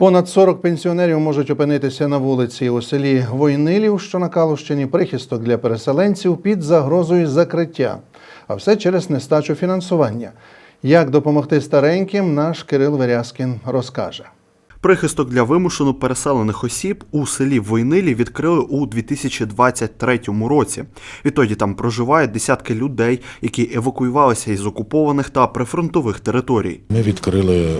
Понад 40 пенсіонерів можуть опинитися на вулиці у селі Войнилів, що на Калущині прихисток для переселенців під загрозою закриття. А все через нестачу фінансування. Як допомогти стареньким, наш Кирил Верязкін розкаже. Прихисток для вимушено переселених осіб у селі Войнилі відкрили у 2023 році. Відтоді там проживають десятки людей, які евакуювалися із окупованих та прифронтових територій. Ми відкрили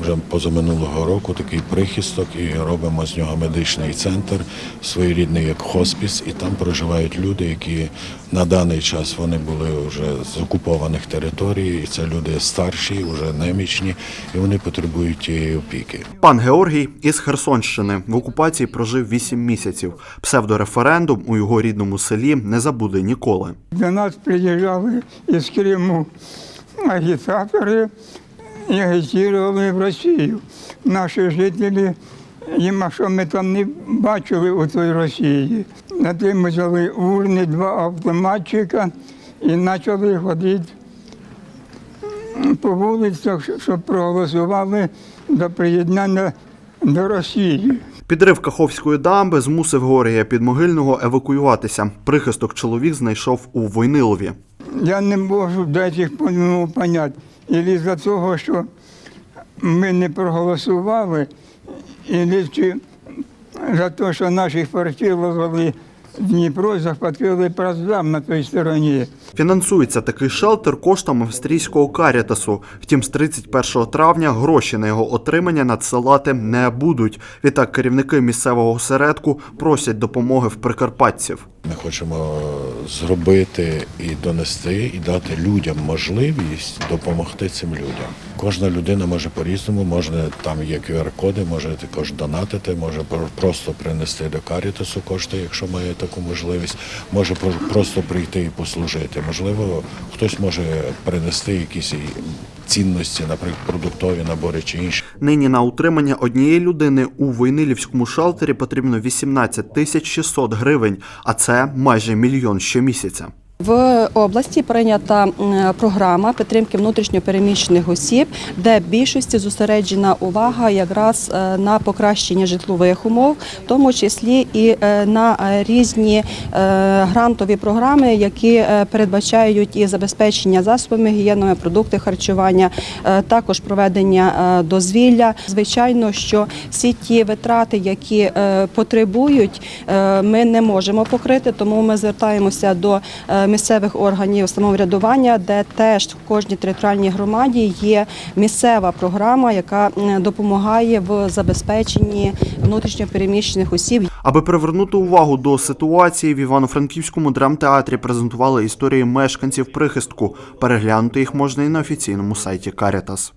вже позаминулого року такий прихисток і робимо з нього медичний центр, своєрідний як хоспіс, і там проживають люди, які на даний час вони були вже з окупованих територій, і це люди старші, вже немічні, і вони потребують тієї опіки. Пан Георгій із Херсонщини в окупації прожив 8 місяців. Псевдореферендум у його рідному селі не забуде ніколи. До нас приїжджали із Криму агітатори і агітували в Росію. Наші жителі, їм, а що ми там не бачили у той Росії. На тим ми взяли урни, два автоматчика і почали ходити по вулицях, щоб проголосували за приєднання до Росії. Підрив Каховської дамби змусив Георгія Підмогильного евакуюватися. Прихисток чоловік знайшов у Войнилові. Я не можу дати їх по-новому Ілі за того, що ми не проголосували, ілі чи за те, що квартири в Дніпро і захватили плацдарм на той стороні. Фінансується такий шелтер коштом австрійського карітасу. Втім, з 31 травня гроші на його отримання надсилати не будуть. Відтак керівники місцевого осередку просять допомоги в прикарпатців. Ми хочемо зробити і донести, і дати людям можливість допомогти цим людям. Кожна людина може по-різному, можна там є QR-коди, може також донатити, може про- просто принести до карітасу кошти, якщо має таку можливість, може про- просто прийти і послужити. Можливо, хтось може принести якісь цінності, наприклад, продуктові набори чи інші. Нині на утримання однієї людини у Войнилівському шалтері потрібно 18 тисяч 600 гривень, а це майже мільйон щомісяця. В області прийнята програма підтримки внутрішньопереміщених осіб, де більшості зосереджена увага якраз е, на покращення житлових умов, в тому числі і е, на різні е, грантові програми, які передбачають і забезпечення засобами гігієнної продукти харчування, також проведення дозвілля. Звичайно, що всі ті витрати, які потребують, ми не можемо покрити, тому ми звертаємося до місцевих органів самоврядування, де теж в кожній територіальній громаді є місцева програма, яка допомагає в забезпеченні внутрішньопереміщених осіб. Аби привернути увагу до ситуації, в Івано-Франківському драмтеатрі презентували історії мешканців прихистку. Переглянути їх можна і на офіційному сайті Карітас.